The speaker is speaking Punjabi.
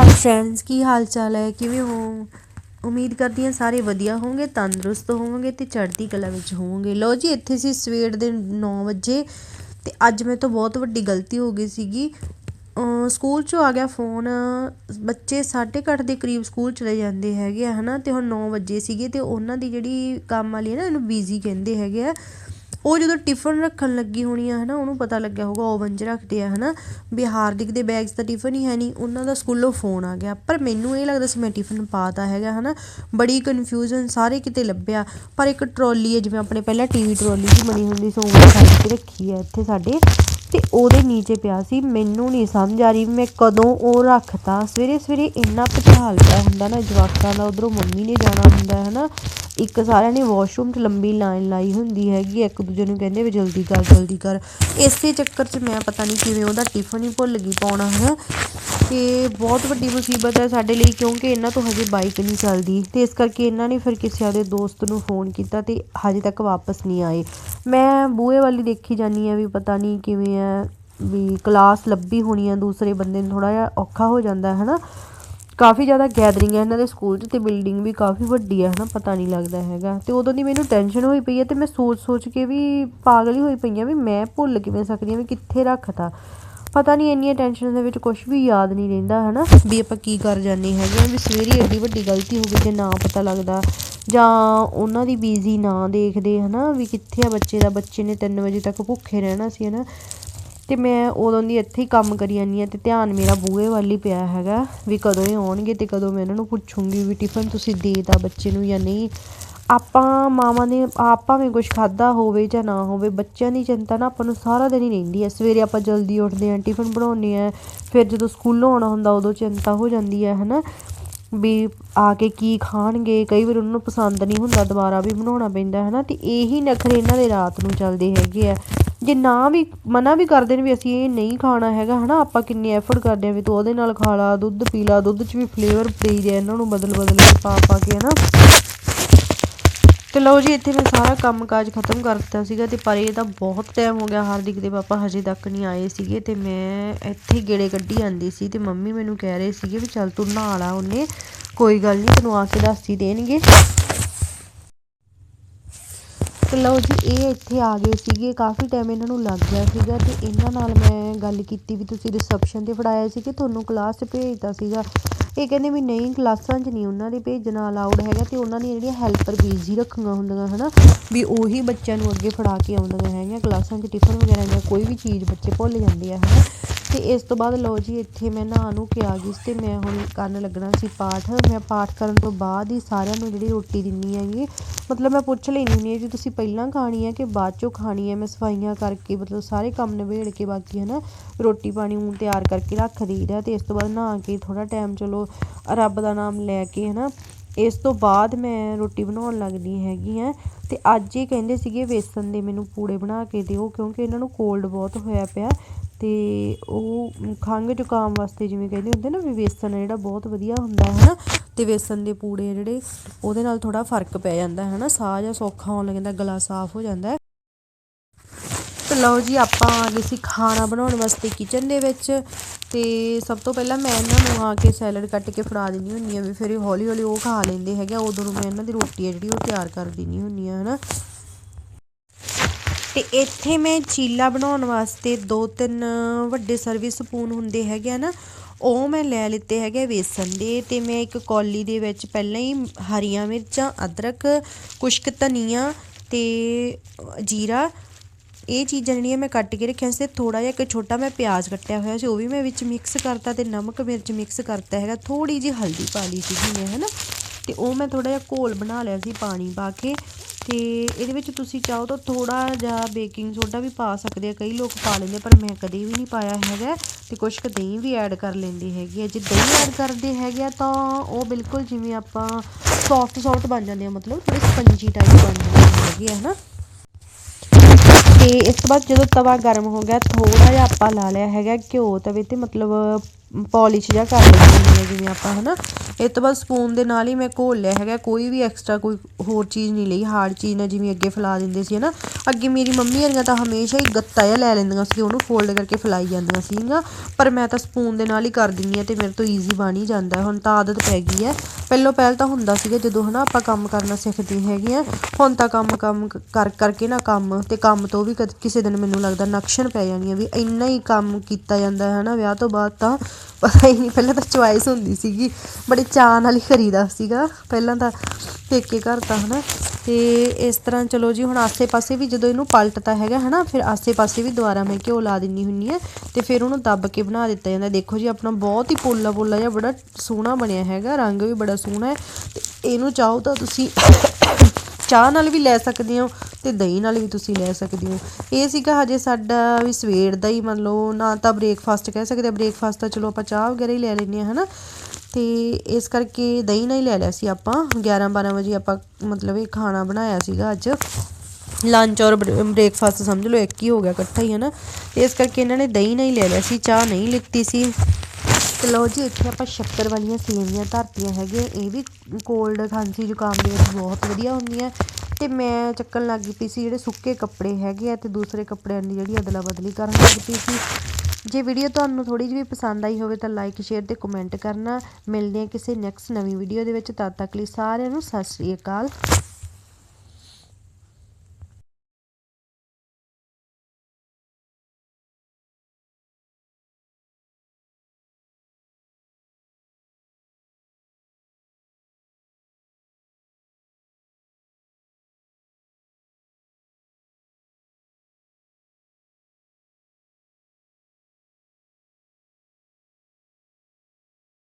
ਹਾਈ ਫਰੈਂਡਸ ਕੀ ਹਾਲ ਚਾਲ ਹੈ? ਕਿਵੇਂ ਹੋ? ਉਮੀਦ ਕਰਦੀ ਹਾਂ ਸਾਰੇ ਵਧੀਆ ਹੋਵੋਗੇ, ਤੰਦਰੁਸਤ ਹੋਵੋਗੇ ਤੇ ਚੜ੍ਹਦੀ ਕਲਾ ਵਿੱਚ ਹੋਵੋਗੇ। ਲੋ ਜੀ, ਇੱਥੇ ਸੀ ਸਵੇਰ ਦੇ 9 ਵਜੇ ਤੇ ਅੱਜ ਮੇਰੇ ਤੋਂ ਬਹੁਤ ਵੱਡੀ ਗਲਤੀ ਹੋ ਗਈ ਸੀਗੀ। ਸਕੂਲ ਚੋਂ ਆ ਗਿਆ ਫੋਨ ਬੱਚੇ 8:30 ਦੇ ਕਰੀਬ ਸਕੂਲ ਚਲੇ ਜਾਂਦੇ ਹੈਗੇ ਆ, ਹਨਾ? ਤੇ ਹੁਣ 9 ਵਜੇ ਸੀਗੇ ਤੇ ਉਹਨਾਂ ਦੀ ਜਿਹੜੀ ਕੰਮ ਵਾਲੀ ਹੈ ਨਾ ਇਹਨੂੰ ਬੀਜ਼ੀ ਕਹਿੰਦੇ ਹੈਗੇ ਆ। ਉਹ ਜਦੋਂ ਟਿਫਨ ਰੱਖਣ ਲੱਗੀ ਹੋਣੀ ਆ ਹਨਾ, ਉਹਨੂੰ ਪਤਾ ਲੱਗਿਆ ਹੋਊਗਾ ਓਵਨ 'ਚ ਰੱਖਦੇ ਆ, ਹਨਾ। ਵੀ ਹਾਰਦਿਕ ਦੇ ਬੈਗਸ 'ਚ ਤਾਂ ਟਿਫਨ ਹੀ ਹੈ ਨਹੀਂ, ਉਹਨਾਂ ਦਾ ਸਕੂਲੋਂ ਫੋਨ ਆ ਗਿਆ। ਪਰ ਮੈਨੂੰ ਇਹ ਲੱਗਦਾ ਸੀ ਮੈਂ ਟਿਫਨ ਪਾਤਾ ਹੈਗਾ, ਹਨਾ। ਬੜੀ ਕਨਫਿਊਜ਼ਨ ਸਾਰੇ ਕਿਤੇ ਲੱਭਿਆ। ਪਰ ਇੱਕ ਟਰੋਲੀ ਹੈ, ਜਿਵੇਂ ਆਪਣੇ ਪਹਿਲਾਂ ਟੀਵੀ ਟਰੋਲੀ ਜੀ ਬਣੀ ਹੁੰਦੀ ਸੀ, ਉਹ ਸਾਈਡ ਤੇ ਰੱਖੀ ਹੈ ਇੱਥੇ ਸਾਡੇ। ਤੇ ਉਹਦੇ ਨੀਚੇ ਪਿਆ ਸੀ, ਮੈਨੂੰ ਨਹੀਂ ਸਮਝ ਆ ਰਹੀ ਮੈਂ ਕਦੋਂ ਉਹ ਰੱਖਤਾ। ਸਵੇਰੇ ਸਵੇਰੇ ਇੰਨਾ ਭੁਚਾਲ ਪਿਆ ਹੁੰਦਾ ਨਾ ਜਵਾਕਾਂ ਦਾ, ਉਧਰੋਂ ਮੰਮੀ ਨੇ ਜਾਣਾ ਹੁੰਦਾ ਹੈ ਨਾ ਇੱਕ ਸਾਰਿਆਂ ਨੇ ਵਾਸ਼ਰੂਮ 'ਚ ਲੰਬੀ ਲਾਈਨ ਲਾਈ ਹੁੰਦੀ ਹੈਗੀ ਇੱਕ ਦੂਜੇ ਨੂੰ ਕਹਿੰਦੇ ਵੀ ਜਲਦੀ ਕਰ ਜਲਦੀ ਕਰ। ਇਸੇ ਚੱਕਰ 'ਚ ਮੈਂ ਪਤਾ ਨਹੀਂ ਕਿਵੇਂ ਉਹਦਾ ਟਿਫਨ ਹੀ ਭੁੱਲ ਗਈ ਪਾਉਣਾ, ਹੈ। ਤੇ ਬਹੁਤ ਵੱਡੀ ਮੁਸੀਬਤ ਹੈ ਸਾਡੇ ਲਈ ਕਿਉਂਕਿ ਇਹਨਾਂ ਤੋਂ ਹਜੇ ਬਾਈਕ ਨਹੀਂ ਚੱਲਦੀ ਤੇ ਇਸ ਕਰਕੇ ਇਹਨਾਂ ਨੇ ਫਿਰ ਕਿਸੇ ਆਦੇ ਦੋਸਤ ਨੂੰ ਫੋਨ ਕੀਤਾ ਤੇ ਹਜੇ ਤੱਕ ਵਾਪਸ ਨਹੀਂ ਆਏ। ਮੈਂ ਬੂਹੇ ਵਾਲੀ ਦੇਖੀ ਜਾਨੀ ਆ ਵੀ ਪਤਾ ਨਹੀਂ ਕਿਵੇਂ ਆ ਵੀ ਕਲਾਸ ਲੱਭੀ ਹੋਣੀ ਆ, ਦੂਸਰੇ ਬੰਦੇ ਨੂੰ ਥੋੜਾ ਜਿਹਾ ਔਖਾ ਹੋ ਜਾਂਦਾ ਹੈ ਨਾ ਕਾਫੀ ਜ਼ਿਆਦਾ ਗੈਦਰਿੰਗ ਹੈ ਇਹਨਾਂ ਦੇ ਸਕੂਲ 'ਚ ਤੇ ਬਿਲਡਿੰਗ ਵੀ ਕਾਫੀ ਵੱਡੀ ਹੈ, ਹਨਾ, ਪਤਾ ਨਹੀਂ ਲੱਗਦਾ ਹੈਗਾ। ਤੇ ਉਦੋਂ ਦੀ ਮੈਨੂੰ ਟੈਨਸ਼ਨ ਹੋਈ ਪਈ ਹੈ ਤੇ ਮੈਂ ਸੋਚ ਸੋਚ ਕੇ ਵੀ ਪਾਗਲ ਹੀ ਹੋਈ ਪਈ ਹਾਂ ਵੀ ਮੈਂ ਭੁੱਲ ਕਿਵੇਂ ਸਕਦੀ ਹਾਂ ਵੀ ਕਿੱਥੇ ਰੱਖਤਾ। ਪਤਾ ਨਹੀਂ ਇੰਨੀਆਂ ਟੈਨਸ਼ਨ ਦੇ ਵਿੱਚ ਕੁਝ ਵੀ ਯਾਦ ਨਹੀਂ ਰਹਿੰਦਾ, ਹਨਾ, ਵੀ ਆਪਾਂ ਕੀ ਕਰ ਜਾਂਦੇ ਹੈਗੇ ਹਾਂ, ਵੀ ਸਵੇਰੇ ਐਡੀ ਵੱਡੀ ਗਲਤੀ ਹੋ ਗਈ ਤੇ ਨਾ ਪਤਾ ਲੱਗਦਾ। ਜਾਂ ਉਹਨਾਂ ਦੀ ਬੀਜ਼ੀ ਨਾ ਦੇਖਦੇ, ਹਨਾ, ਵੀ ਕਿੱਥੇ ਆ ਬੱਚੇ ਦਾ, ਬੱਚੇ ਨੇ 3 ਵਜੇ ਤੱਕ ਭੁੱਖੇ ਰਹਿਣਾ ਸੀ, ਹਨਾ। ਤੇ ਮੈਂ ਉਦੋਂ ਦੀ ਇੱਥੇ ਹੀ ਕੰਮ ਕਰੀ ਜਾਂਦੀ ਹਾਂ ਅਤੇ ਧਿਆਨ ਮੇਰਾ ਬੂਹੇ ਵੱਲ ਹੀ ਪਿਆ ਹੈਗਾ ਵੀ ਕਦੋਂ ਇਹ ਆਉਣਗੇ ਅਤੇ ਕਦੋਂ ਮੈਂ ਇਹਨਾਂ ਨੂੰ ਪੁੱਛੂੰਗੀ ਵੀ ਟਿਫਨ ਤੁਸੀਂ ਦੇ ਤਾ ਬੱਚੇ ਨੂੰ ਜਾਂ ਨਹੀਂ। ਆਪਾਂ ਮਾਵਾਂ ਨੇ, ਆਪ ਭਾਵੇਂ ਕੁਛ ਖਾਧਾ ਹੋਵੇ ਜਾਂ ਨਾ ਹੋਵੇ, ਬੱਚਿਆਂ ਦੀ ਚਿੰਤਾ ਨਾ ਆਪਾਂ ਨੂੰ ਸਾਰਾ ਦਿਨ ਹੀ ਰਹਿੰਦੀ ਹੈ। ਸਵੇਰੇ ਆਪਾਂ ਜਲਦੀ ਉੱਠਦੇ ਹਾਂ, ਟਿਫਨ ਬਣਾਉਂਦੇ ਹਾਂ, ਫਿਰ ਜਦੋਂ ਸਕੂਲੋਂ ਆਉਣਾ ਹੁੰਦਾ ਉਦੋਂ ਚਿੰਤਾ ਹੋ ਜਾਂਦੀ ਹੈ ਹੈ ਨਾ ਵੀ ਆ ਕੇ ਕੀ ਖਾਣਗੇ? ਕਈ ਵਾਰ ਉਹਨਾਂ ਨੂੰ ਪਸੰਦ ਨਹੀਂ ਹੁੰਦਾ ਦੁਬਾਰਾ ਵੀ ਬਣਾਉਣਾ ਪੈਂਦਾ ਹੈ ਨਾ ਅਤੇ ਇਹੀ ਨਖਰੇ ਇਹਨਾਂ ਦੇ ਰਾਤ ਨੂੰ ਚੱਲਦੇ ਹੈਗੇ ਆ। ਜੇ ਨਾ ਵੀ, ਮਨਾ ਵੀ ਕਰਦੇ ਨੇ ਵੀ ਅਸੀਂ ਇਹ ਨਹੀਂ ਖਾਣਾ ਹੈਗਾ, ਹਨਾ, ਆਪਾਂ ਕਿੰਨੀ ਐਫਰਟ ਕਰਦੇ ਆ ਵੀ ਤੂੰ ਉਹਦੇ ਨਾਲ ਖਾ ਲਾ, ਦੁੱਧ ਪੀ ਲਾ, ਦੁੱਧ 'ਚ ਵੀ ਫਲੇਵਰ ਪਈ ਰਿਹਾ ਇਹਨਾਂ ਨੂੰ ਬਦਲ ਬਦਲ ਕੇ ਪਾ ਪਾ ਕੇ, ਹਨਾ। ਤੇ ਲਓ ਜੀ, ਇੱਥੇ ਮੈਂ ਸਾਰਾ ਕੰਮ ਕਾਜ ਖਤਮ ਕਰ ਦਿੱਤਾ ਸੀਗਾ ਤੇ ਪਰ ਇਹ ਤਾਂ ਬਹੁਤ ਟਾਈਮ ਹੋ ਗਿਆ, ਹਾਰਦਿਕ ਦੇ ਪਾਪਾ ਹਜੇ ਤੱਕ ਨਹੀਂ ਆਏ ਸੀਗੇ ਤੇ ਮੈਂ ਇੱਥੇ ਗੇੜੇ ਕੱਢੀ ਜਾਂਦੀ ਸੀ ਤੇ ਮੰਮੀ ਮੈਨੂੰ ਕਹਿ ਰਹੇ ਸੀਗੇ ਵੀ ਚੱਲ ਤੂੰ ਨਹਾ ਲਾ ਉਹਨੇ, ਕੋਈ ਗੱਲ ਨਹੀਂ, ਤੈਨੂੰ ਆ ਕੇ ਦੱਸ ਹੀ ਦੇਣਗੇ। ਤੇ ਲਓ ਜੀ, ਇਹ ਇੱਥੇ ਆ ਗਏ ਸੀਗੇ। ਕਾਫੀ ਟਾਈਮ ਇਹਨਾਂ ਨੂੰ ਲੱਗ ਗਿਆ ਸੀਗਾ ਤੇ ਇਹਨਾਂ ਨਾਲ ਮੈਂ ਗੱਲ ਕੀਤੀ ਵੀ ਤੁਸੀਂ ਰਿਸੈਪਸ਼ਨ ਤੇ ਫੜਾਇਆ ਸੀ ਕਿ ਤੁਹਾਨੂੰ ਕਲਾਸ 'ਚ ਭੇਜਤਾ ਸੀਗਾ। ਇਹ ਕਹਿੰਦੇ ਵੀ ਨਹੀਂ, ਕਲਾਸਾਂ 'ਚ ਨਹੀਂ ਉਹਨਾਂ ਦੇ ਭੇਜਣਾ ਅਲਾਉਡ ਹੈਗਾ ਤੇ ਉਹਨਾਂ ਦੀਆਂ ਜਿਹੜੀਆਂ ਹੈਲਪਰ ਬੀਜ਼ੀ ਰੱਖੀਆਂ ਹੁੰਦੀਆਂ, ਹਨਾ? ਵੀ ਉਹੀ ਬੱਚਿਆਂ ਨੂੰ ਅੱਗੇ ਫੜਾ ਕੇ ਆਉਂਦੀਆਂ ਹੈਗੀਆਂ। ਕਲਾਸਾਂ 'ਚ ਟਿਫਨ ਵਗੈਰਾ ਜਾਂ ਕੋਈ ਵੀ ਚੀਜ਼ ਬੱਚੇ ਭੁੱਲ ਜਾਂਦੇ ਆ, ਹਨਾ? ਅਤੇ ਇਸ ਤੋਂ ਬਾਅਦ ਲਓ ਜੀ, ਇੱਥੇ ਮੈਂ ਨਹਾ ਨੂੰ ਕੇ ਆ ਗਈ ਸੀ ਅਤੇ ਮੈਂ ਹੁਣ ਕਰਨ ਲੱਗਣਾ ਸੀ ਪਾਠ। ਮੈਂ ਪਾਠ ਕਰਨ ਤੋਂ ਬਾਅਦ ਹੀ ਸਾਰਿਆਂ ਨੂੰ ਜਿਹੜੀ ਰੋਟੀ ਦਿੰਦੀ ਹੈਗੀ। ਮਤਲਬ ਮੈਂ ਪੁੱਛ ਲੈਂਦੀ ਹੁੰਦੀ ਹਾਂ, ਜੀ ਤੁਸੀਂ ਪਹਿਲਾਂ ਖਾਣੀ ਹੈ ਕਿ ਬਾਅਦ ਚੋਂ ਖਾਣੀ ਹੈ? ਮੈਂ ਸਫਾਈਆਂ ਕਰਕੇ ਮਤਲਬ ਸਾਰੇ ਕੰਮ ਨਿਬੇੜ ਕੇ ਬਾਕੀ ਹੈ ਨਾ ਰੋਟੀ ਪਾਣੀ ਹੁਣ ਤਿਆਰ ਕਰਕੇ ਰੱਖ ਦਈਦਾ ਅਤੇ ਇਸ ਤੋਂ ਬਾਅਦ ਨਹਾ ਕੇ ਥੋੜ੍ਹਾ ਟਾਈਮ ਚਲੋ ਰੱਬ ਦਾ ਨਾਮ ਲੈ ਕੇ ਹੈ ਨਾ ਇਸ ਤੋਂ ਬਾਅਦ ਮੈਂ ਰੋਟੀ ਬਣਾਉਣ ਲੱਗਦੀ ਹੈਗੀ ਆ ਤੇ ਅੱਜ ਇਹ ਕਹਿੰਦੇ ਸੀਗੇ ਵੇਸਣ ਦੇ ਮੈਨੂੰ ਪੂੜੇ ਬਣਾ ਕੇ ਦਿਓ ਕਿਉਂਕਿ ਇਹਨਾਂ ਨੂੰ ਕੋਲਡ ਬਹੁਤ ਹੋਇਆ ਪਿਆ। ਅਤੇ ਉਹ ਖੰਘ ਜ਼ੁਕਾਮ ਵਾਸਤੇ ਜਿਵੇਂ ਕਹਿੰਦੇ ਹੁੰਦੇ ਨਾ ਵੀ ਵੇਸਣ ਜਿਹੜਾ ਬਹੁਤ ਵਧੀਆ ਹੁੰਦਾ ਹੈ ਨਾ ਅਤੇ ਵੇਸਣ ਦੇ ਪੂੜੇ ਜਿਹੜੇ, ਉਹਦੇ ਨਾਲ ਥੋੜ੍ਹਾ ਫ਼ਰਕ ਪੈ ਜਾਂਦਾ ਹੈ ਨਾ, ਸਾਹ ਜਾਂ ਸੌਖਾ ਹੋਣ ਲੱਗ ਜਾਂਦਾ, ਗਲਾ ਸਾਫ਼ ਹੋ ਜਾਂਦਾ ਤੇ ਲਓ ਜੀ, ਆਪਾਂ ਆ ਗਏ ਸੀ ਖਾਣਾ ਬਣਾਉਣ ਵਾਸਤੇ ਕਿਚਨ ਦੇ ਵਿੱਚ, ਤੇ ਸਭ ਤੋਂ ਪਹਿਲਾਂ ਮੈਂ ਇਹਨਾਂ ਨੂੰ ਆ ਕੇ ਸੈਲਡ ਕੱਟ ਕੇ ਫੜਾ ਦਿੰਦੀ ਹੁੰਦੀ ਆ ਵੀ ਫਿਰ ਹੌਲੀ ਹੌਲੀ ਉਹ ਖਾ ਲੈਂਦੇ ਹੈਗੇ ਉਦੋਂ ਨੂੰ ਮੈਂ ਇਹਨਾਂ ਦੀ ਰੋਟੀ ਹੈ ਜਿਹੜੀ ਉਹ ਤਿਆਰ ਕਰ ਦਿੰਦੀ ਹੁੰਦੀ ਆ ਹਨਾ। ਤੇ ਇੱਥੇ ਮੈਂ ਚੀਲਾ ਬਣਾਉਣ ਵਾਸਤੇ ਦੋ ਤਿੰਨ ਵੱਡੇ ਸਰਵਿਸ ਸਪੂਨ ਹੁੰਦੇ ਹੈਗੇ ਆ ਨਾ, ਉਹ ਮੈਂ ਲੈ ਲਿੱਤੇ ਹੈਗੇ ਵੇਸਣ ਦੇ ਤੇ ਮੈਂ ਇੱਕ ਕੌਲੀ ਦੇ ਵਿੱਚ ਪਹਿਲਾਂ ਹੀ ਹਰੀਆਂ ਮਿਰਚਾਂ, ਅਦਰਕ ਕੁਸ਼ਕ ਧਨੀਆ ਤੇ ਜੀਰਾ। ਇਹ ਚੀਜ਼ਾਂ ਜਿਹੜੀਆਂ ਮੈਂ ਕੱਟ ਕੇ ਰੱਖੀਆਂ ਸੀ ਥੋੜਾ ਜਿਹਾ ਇੱਕ ਛੋਟਾ ਮੈਂ ਪਿਆਜ਼ ਕੱਟਿਆ ਹੋਇਆ ਸੀ, ਉਹ ਵੀ ਮੈਂ ਵਿੱਚ ਮਿਕਸ ਕਰਤਾ ਤੇ ਨਮਕ ਮਿਰਚ ਮਿਕਸ ਕਰਤਾ ਹੈਗਾ ਥੋੜੀ ਜਿਹੀ ਹਲਦੀ ਪਾ ਲਈ ਸੀਗੀ ਮੈਂ ਹਨਾ ਤੇ ਉਹ ਮੈਂ ਥੋੜਾ ਜਿਹਾ ਘੋਲ ਬਣਾ ਲਿਆ ਸੀ ਪਾਣੀ ਪਾ ਕੇ ਤੇ ਇਹਦੇ ਵਿੱਚ ਤੁਸੀਂ ਚਾਹੋ ਤਾਂ ਥੋੜਾ ਜਿਹਾ ਬੇਕਿੰਗ ਸੋਡਾ ਵੀ ਪਾ ਸਕਦੇ ਆ। ਕਈ ਲੋਕ ਪਾ ਲੈਂਦੇ ਪਰ ਮੈਂ ਕਦੇ ਵੀ ਨਹੀਂ ਪਾਇਆ ਹੈਗਾ ਤੇ ਕੁਛ ਕੁ ਦਹੀਂ ਵੀ ਐਡ ਕਰ ਲੈਂਦੀ ਹੈਗੀ ਹੈ ਜੇ ਦਹੀਂ ਐਡ ਕਰਦੇ ਹੈਗੇ ਆ ਤਾਂ ਉਹ ਬਿਲਕੁਲ ਜਿਵੇਂ ਆਪਾਂ ਸੌਫਟ ਸੌਫਟ ਬਣ ਜਾਂਦੇ ਆ, ਮਤਲਬ ਥੋੜੇ ਸਪੰਜੀ ਟਾਈਪ ਬਣ ਜਾਂਦੇ ਹੈਗੇ ਆ ਨਾ ਤੇ ਇਸ ਤੋਂ ਬਾਅਦ ਜਦੋਂ ਤਵਾ ਗਰਮ ਹੋ ਗਿਆ ਥੋੜਾ ਜਿਹਾ ਆਪਾਂ ਲਾ ਲਿਆ ਹੈਗਾ ਘਿਓ ਤਵੇ ਤੇ, ਮਤਲਬ ਪੋਲਿਸ਼ ਜਿਹਾ ਕਰ ਲੈਂਦੇ ਹੁੰਦੇ ਜਿਵੇਂ ਆਪਾਂ, ਹਨਾ? ਇਹ ਤੋਂ ਬਾਅਦ ਸਪੂਨ ਦੇ ਨਾਲ ਹੀ ਮੈਂ ਘੋਲ ਲਿਆ ਹੈਗਾ, ਕੋਈ ਵੀ ਐਕਸਟਰਾ ਕੋਈ ਹੋਰ ਚੀਜ਼ ਨਹੀਂ ਲਈ ਹਾਰਡ ਚੀਜ਼ ਨਾ ਜਿਵੇਂ ਅੱਗੇ ਫੈਲਾ ਦਿੰਦੇ ਸੀ, ਹਨਾ? ਅੱਗੇ ਮੇਰੀ ਮੰਮੀ ਵਰਗਾ ਤਾਂ ਹਮੇਸ਼ਾ ਹੀ ਗੱਤਾ ਜਿਹਾ ਲੈ ਲੈਂਦੀਆਂ ਸੀ, ਉਹਨੂੰ ਫੋਲਡ ਕਰਕੇ ਫੈਲਾਈ ਜਾਂਦੀਆਂ ਸੀਗੀਆਂ। ਪਰ ਮੈਂ ਤਾਂ ਸਪੂਨ ਦੇ ਨਾਲ ਹੀ ਕਰ ਦਿੰਦੀ ਹਾਂ ਤੇ ਮੇਰੇ ਤੋਂ ਈਜ਼ੀ ਬਣ ਹੀ ਜਾਂਦਾ ਹੁਣ ਤਾਂ ਆਦਤ ਪੈ ਗਈ ਹੈ। ਪਹਿਲੋਂ ਪਹਿਲ ਤਾਂ ਹੁੰਦਾ ਸੀਗਾ, ਜਦੋਂ ਹਨਾ ਆਪਾਂ ਕੰਮ ਕਰਨਾ ਸਿੱਖਦੇ ਹੈਗੇ ਆ ਹੁਣ ਤਾਂ ਕੰਮ ਕੰਮ ਕਰ ਕਰਕੇ ਨਾ ਕੰਮ ਤੇ ਕੰਮ ਤੋਂ ਵੀ ਕਦ- ਕਿਸੇ ਦਿਨ ਮੈਨੂੰ ਲੱਗਦਾ ਨਕਸ਼ਨ ਪੈ ਜਾਣੀ ਆ ਵੀ ਇੰਨਾ ਹੀ ਕੰਮ ਕੀਤਾ ਜਾਂਦਾ ਹੈ, ਹਨਾ? ਵਿਆਹ ਤੋਂ ਬਾਅਦ ਤਾਂ ਪਤਾ ਹੀ ਨਹੀਂ, ਪਹਿਲਾਂ ਤਾਂ ਚੁਆਇਸ ਹੁੰਦੀ ਸੀਗੀ। ਬੜੇ ਚਾਹ ਨਾਲ ਹੀ ਖਰੀਦਾ ਸੀਗਾ। ਪਹਿਲਾਂ ਤਾਂ ਪੇਕੇ ਘਰ ਤਾਂ, ਹਨਾ। ਤੇ ਇਸ ਤਰ੍ਹਾਂ ਚਲੋ ਜੀ, ਹੁਣ ਆਸੇ-ਪਾਸੇ ਵੀ ਜਦੋਂ ਇਹਨੂੰ ਪਲਟਦਾ ਹੈਗਾ, ਹਨਾ, ਫਿਰ ਆਸੇ-ਪਾਸੇ ਵੀ ਦੁਬਾਰਾ ਮੈਂ ਘਿਓ ਲਾ ਦਿੰਨੀ ਹੁੰਨੀ ਆ ਤੇ ਫਿਰ ਉਹਨੂੰ ਦੱਬ ਕੇ ਬਣਾ ਦਿੱਤਾ ਜਾਂਦਾ। ਦੇਖੋ ਜੀ, ਆਪਣਾ ਬਹੁਤ ਹੀ ਪੋਲਾ ਪੋਲਾ ਜਿਹਾ ਬੜਾ ਸੋਹਣਾ ਬਣਿਆ ਹੈਗਾ, ਰੰਗ ਵੀ ਬੜਾ ਸੋਹਣਾ ਹੈ ਤੇ ਇਹਨੂੰ ਚਾਹੋ ਤਾਂ ਤੁਸੀਂ ਚਾਹ ਨਾਲ ਵੀ ਲੈ ਸਕਦੇ ਹੋ ਤੇ ਦਹੀਂ ਨਾਲ ਵੀ ਤੁਸੀਂ ਲੈ ਸਕਦੇ ਹੋ। ਇਹ ਸੀਗਾ ਹਜੇ ਸਾਡਾ ਵੀ ਸਵੇਰ ਦਾ ਹੀ ਮੰਨ ਲਓ, ਨਾ ਤਾਂ ਬ੍ਰੇਕਫਾਸਟ ਕਹਿ ਸਕਦੇ ਆ ਬ੍ਰੇਕਫਾਸਟ ਤਾਂ ਚਲੋ ਆਪਾਂ ਚਾਹ ਵਗੈਰਾ ਹੀ ਲੈ ਲੈਂਦੇ ਆ ਹਨਾ। ਅਤੇ ਇਸ ਕਰਕੇ ਦਹੀਂ ਨਾਲ ਹੀ ਲੈ ਲਿਆ ਸੀ ਆਪਾਂ। 11 12 ਵਜੇ ਆਪਾਂ ਮਤਲਬ ਇਹ ਖਾਣਾ ਬਣਾਇਆ ਸੀਗਾ ਅੱਜ। ਲੰਚ ਔਰ ਬ੍ਰੇਕਫਾਸਟ ਸਮਝ ਲਓ, ਇੱਕ ਹੀ ਹੋ ਗਿਆ ਇਕੱਠਾ ਹੀ ਹੈ ਨਾ ਇਸ ਕਰਕੇ ਇਹਨਾਂ ਨੇ ਦਹੀਂ ਨਹੀਂ ਲੈ ਲਿਆ ਸੀ, ਚਾਹ ਨਹੀਂ ਲਿੱਤੀ ਸੀ। ਤੇ ਲਓ ਜੀ, ਇੱਥੇ ਆਪਾਂ ਸ਼ੱਕਰ ਵਾਲੀਆਂ ਸੇਵੀਆਂ ਧਰਤੀਆਂ ਹੈਗੀਆਂ, ਇਹ ਵੀ ਕੋਲਡ ਖਾਂਸੀ ਜ਼ੁਕਾਮ ਦੇ ਵਿੱਚ ਬਹੁਤ ਵਧੀਆ ਹੁੰਦੀਆਂ। ਤੇ ਮੈਂ ਚੱਕਣ ਲੱਗ ਪਈ ਸੀ ਜਿਹੜੇ ਸੁੱਕੇ ਕੱਪੜੇ ਹੈਗੇ ਆ, ਤੇ ਦੂਸਰੇ ਕੱਪੜਿਆਂ ਦੀ ਜਿਹੜੀ ਅਦਲਾ ਬਦਲੀ ਕਰਨ ਲੱਗ ਪਈ ਸੀ। ਜੇ ਵੀਡੀਓ ਤੁਹਾਨੂੰ ਥੋੜੀ ਜਿਹੀ ਵੀ ਪਸੰਦ ਆਈ ਹੋਵੇ ਤਾਂ ਲਾਈਕ ਸ਼ੇਅਰ ਤੇ ਕਮੈਂਟ ਕਰਨਾ। ਮਿਲਦੇ ਹਾਂ ਕਿਸੇ ਨੈਕਸਟ ਨਵੀਂ ਵੀਡੀਓ ਦੇ ਵਿੱਚ। ਤਦ ਤੱਕ ਲਈ ਸਾਰਿਆਂ ਨੂੰ ਸਤਿ ਸ਼੍ਰੀ ਅਕਾਲ।